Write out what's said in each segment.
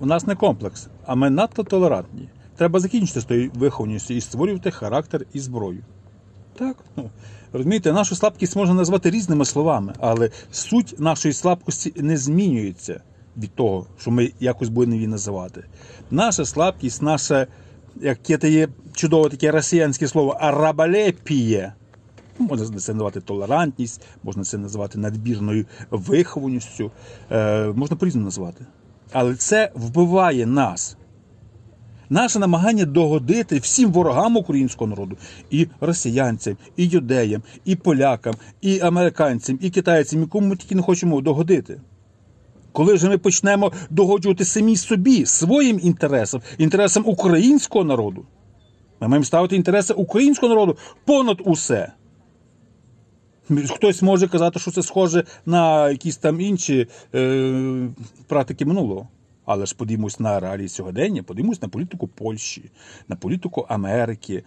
У нас не комплекс, а ми надто толерантні. Треба закінчити з тою вихованістю і створювати характер і зброю. Так, ну розумієте, нашу слабкість можна назвати різними словами, але суть нашої слабкості не змінюється від того, що ми якось будемо її називати. Наша слабкість, наше, те є чудове таке росіянське слово арабалепіє. Ну, Можна це називати толерантність, можна це називати надбірною вихованістю, е, можна по-різному назвати. Але це вбиває нас. Наше намагання догодити всім ворогам українського народу, і росіянцям, і юдеям, і полякам, і американцям, і китайцям, і кому ми тільки не хочемо догодити. Коли ж ми почнемо догоджувати самі собі, своїм інтересам, інтересам українського народу, ми маємо ставити інтереси українського народу понад усе. Хтось може казати, що це схоже на якісь там інші е, практики минулого. Але ж подивимось на реалії сьогодення, подивимось на політику Польщі, на політику Америки,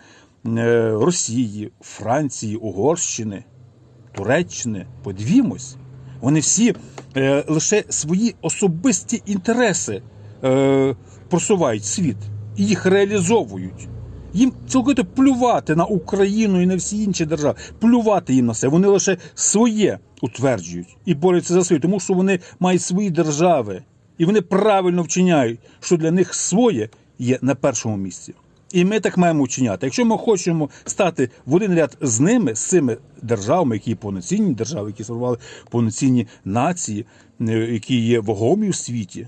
е, Росії, Франції, Угорщини, Туреччини. Подивімось. Вони всі е, лише свої особисті інтереси е, просувають світ і їх реалізовують. Їм цілковито плювати на Україну і на всі інші держави, плювати їм на це. Вони лише своє утверджують і борються за своє, тому що вони мають свої держави. І вони правильно вчиняють, що для них своє є на першому місці. І ми так маємо вчиняти. Якщо ми хочемо стати в один ряд з ними, з цими державами, які є повноцінні держави, які сформували повноцінні нації, е, які є вагомі у світі,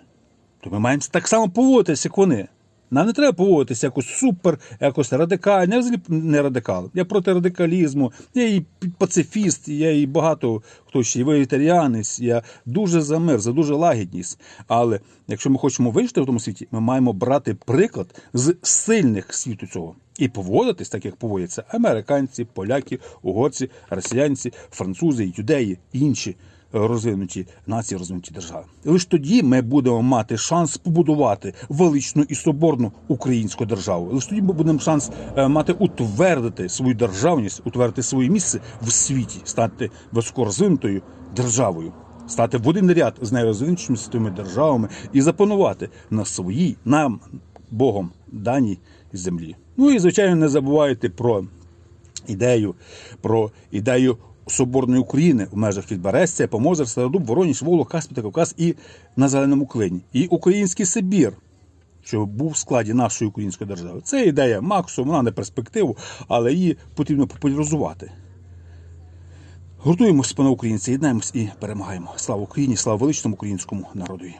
то ми маємо так само поводитися, як вони. Нам не треба поводитися якось супер, якось радикально. Я взагалі не радикал. Я проти радикалізму, я і пацифіст, я і багато хто ще і вегетаріанець. Я дуже за мир, за дуже лагідність. Але якщо ми хочемо вижити в тому світі, ми маємо брати приклад з сильних світу цього і поводитись так, як поводяться американці, поляки, угорці, росіянці, французи, юдеї інші розвинуті нації, розвинуті держави. І лише тоді ми будемо мати шанс побудувати величну і соборну українську державу. Лише тоді ми будемо шанс е, мати утвердити свою державність, утвердити своє місце в світі, стати високорозвинутою державою. Стати в один ряд з найрозвинутішими світовими державами і запанувати на своїй нам Богом даній землі. Ну і звичайно, не забувайте про ідею, про ідею Соборної України в межах Підберестя, Помозер, Стародуб, Вороніж, Волок, Каспій та Кавказ і на Зеленому Клині. І Український Сибір, що був в складі нашої української держави. Це ідея Максу, вона не перспективу, але її потрібно популяризувати. Гуртуємось, пане українці, єднаємось і перемагаємо. Слава Україні, слава величному українському народові.